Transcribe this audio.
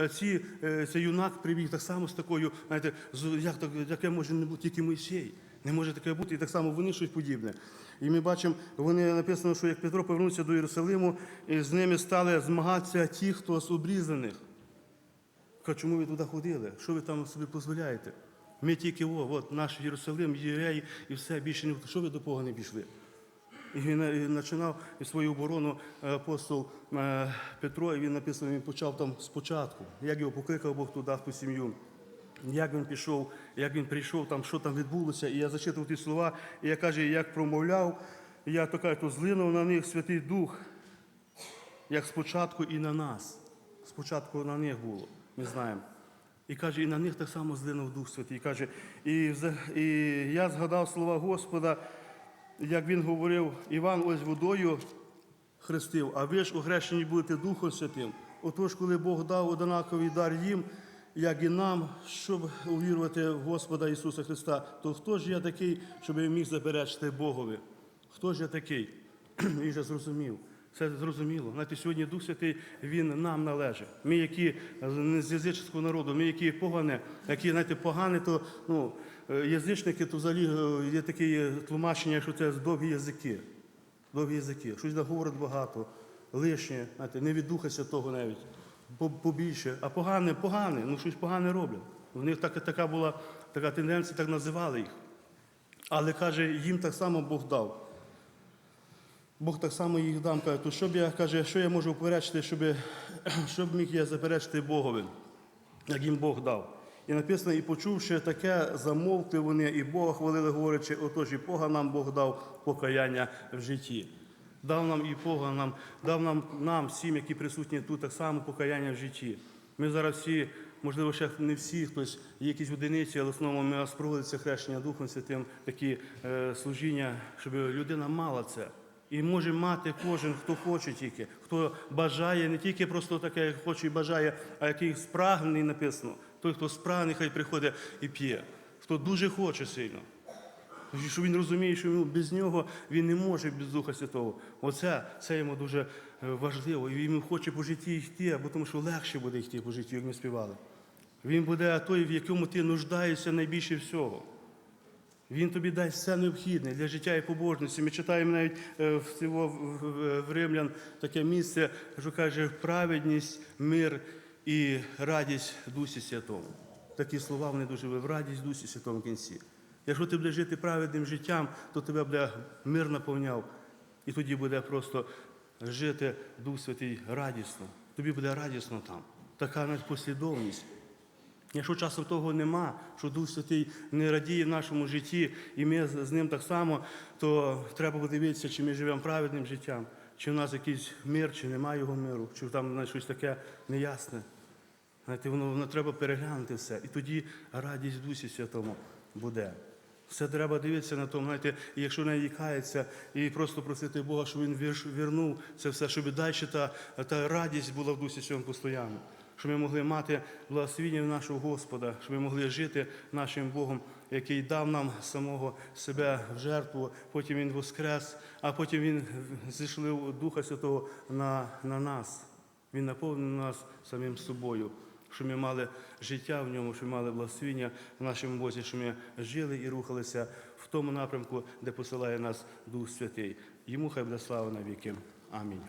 е, ці, е, цей юнак прибіг так само з такою, знаєте, як яке може не бути тільки Мойсей. Не може таке бути, і так само вони щось подібне. І ми бачимо, вони написано, що як Петро повернувся до Єрусалиму, і з ними стали змагатися ті, хто з обрізаних. Чому ви туди ходили? Що ви там собі дозволяєте? Ми тільки о, от наш Єрусалим, євреї і все більше не що ви до Бога не пішли? І він е, починав свою оборону е, апостол е, Петро, і він написано, він почав там спочатку, як його покликав Бог туди, в ту сім'ю. Як він пішов, як він прийшов, там, що там відбулося. І я зачитував ті слова, і я каже, як промовляв, я то кажу, то злинув на них Святий Дух, як спочатку і на нас. Спочатку на них було, ми знаємо. І каже, і на них так само злинув Дух Святий. І каже, і, і я згадав слова Господа, як він говорив, Іван ось водою хрестив, а ви ж охрещені будете Духом Святим. Отож, коли Бог дав однаковий дар їм, як і нам, щоб увірувати в Господа Ісуса Христа, то хто ж я такий, щоб я міг заперечити Богові? Хто ж я такий? Він же зрозумів. Це зрозуміло. Знаєте, сьогодні Дух Святий Він нам належить. Ми, які з язичського народу, ми, які погане, які знаєте, погані, то ну, е, язичники, то взагалі е, є таке тлумачення, що це довгі язики. Довгі язики. Щось да говорять багато, лишнє, знаєте, не від Духа Святого навіть, побільше. А погане, погане, ну щось погане роблять. У них так, така була така тенденція, так називали їх. Але каже, їм так само Бог дав. Бог так само їх дам, каже, то що я каже, що я можу поперечити, щоб, щоб міг я заперечити Богові, як їм Бог дав. І написано, і почувши таке, замовкли вони, і Бога хвалили, говорячи, отож і Бога нам Бог дав покаяння в житті. Дав нам і Бога нам, дав нам, нам всім, які присутні тут, так само покаяння в житті. Ми зараз всі, можливо, ще не всі, хтось є якісь одиниці, але в основному ми нас проводиться хрещення Духом Святим, такі е, служіння, щоб людина мала це. І може мати кожен, хто хоче тільки, хто бажає, не тільки просто таке, як хоче і бажає, а який спрагнений написано. Той, хто спрагнений, хай приходить і п'є. Хто дуже хоче сильно. Що він розуміє, що без нього він не може без Духа Святого. Оце це йому дуже е, важливо. І він хоче по житті йти, бо тому що легше буде йти по житті, як ми співали. Він буде той, в якому ти нуждаєшся найбільше всього. Він тобі дасть все необхідне для життя і побожності. Ми читаємо навіть е, в, Римлян таке місце, що каже праведність, мир і радість Дусі Святому. Такі слова вони дуже в радість Дусі Святому в кінці. Якщо ти будеш жити праведним життям, то тебе буде мир наповняв, і тоді буде просто жити Дух Святий радісно. Тобі буде радісно там. Така навіть послідовність. Якщо часом того нема, що Дух Святий не радіє в нашому житті, і ми з ним так само, то треба подивитися, чи ми живемо праведним життям, чи в нас якийсь мир, чи немає його миру, чи там знаєте, щось таке неясне. Знаєте, воно, воно треба переглянути все. І тоді радість в Дусі Святому буде. Все треба дивитися на тому, знаєте, і якщо не їкається, і просто просити Бога, щоб він вірнув це все, щоб далі та, та радість була в Дусі Святому постійно. Щоб ми могли мати благословіння нашого Господа, щоб ми могли жити нашим Богом, який дав нам самого себе в жертву, потім Він воскрес, а потім Він зійшлив Духа Святого на, на нас. Він наповнив нас самим собою, щоб ми мали життя в ньому, щоб ми мали благословіння в нашому Бозі, щоб ми жили і рухалися в тому напрямку, де посилає нас Дух Святий. Йому хай буде слава навіки. Амінь.